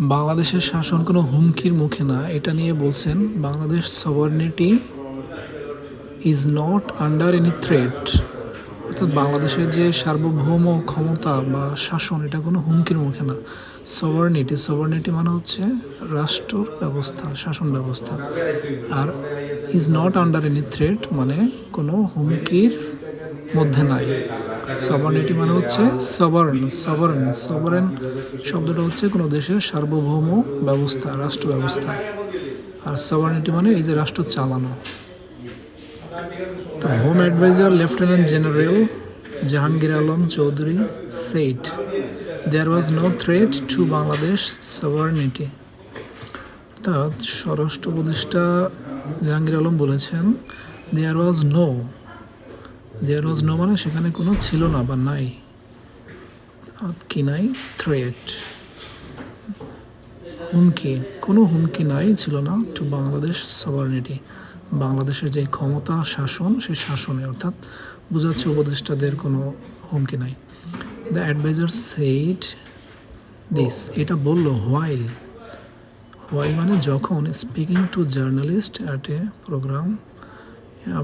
বাংলাদেশের শাসন কোনো হুমকির মুখে না। এটা নিয়ে বলছেন, Bangladesh sovereignty is not under any threat অর্থাৎ বাংলাদেশের যে সার্বভৌম ক্ষমতা বা শাসন, এটা কোনো হুমকির মুখে না। সভার্নিটি সভার্নিটি মানে হচ্ছে রাষ্ট্র ব্যবস্থা, শাসন ব্যবস্থা। আর is not under any threat মানে কোনো হুমকির মধ্যে নাই। সভার্নিটি মানে হচ্ছে সভার্ন সভারেন সভারেন শব্দটা হচ্ছে কোনো দেশের সার্বভৌম ব্যবস্থা, রাষ্ট্র ব্যবস্থা। আর সভার্নিটি মানে এই যে রাষ্ট্র চালানো। তো home adviser, lieutenant general Jahangir Alam Chowdhury said there was no threat to Bangladesh sovereignty অর্থাৎ স্বরাষ্ট্র উপদেষ্টা জাহাঙ্গীর আলম বলেছেন দেয়ার ওয়াজ নো ওয়াজ নো মানে সেখানে কোনো ছিল না বা নাই। কি নাই? থ্রেট হুমকি। কোনো হুমকি নাই, ছিল না। টু বাংলাদেশ সভার্নিটি বাংলাদেশের যে ক্ষমতা, শাসন সেই শাসনে, অর্থাৎ বোঝাচ্ছে উপদেষ্টাদের কোনো হুমকি নাই। দ্য অ্যাডভাইজার সেইড দিস এটা বলল হোয়াইল হোয়াইল মানে যখন speaking to journalist at a program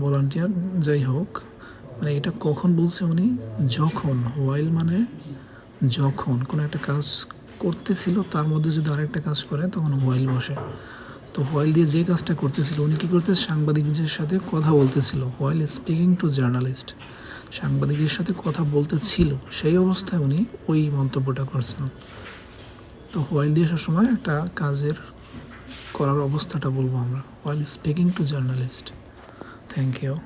volunteer যাই হোক মানে এটা কখন বলছে উনি? যখন ওয়াইল মানে যখন। কোনো একটা কাজ করতেছিল, তার মধ্যে যদি আরেকটা কাজ করে, তখন হোয়াইল বসে। তো হোয়াইল দিয়ে যে কাজটা করতেছিল, উনি কী করতে সাংবাদিকদের সাথে কথা বলতেছিল। হোয়াইল স্পিকিং টু জার্নালিস্ট সাংবাদিকের সাথে কথা বলতেছিল। সেই অবস্থায় উনি ওই মন্তব্যটা করছেন। তো হোয়াইল দিয়ে সবসময় একটা কাজের করার অবস্থাটা বলব আমরা। While speaking to journalist thank you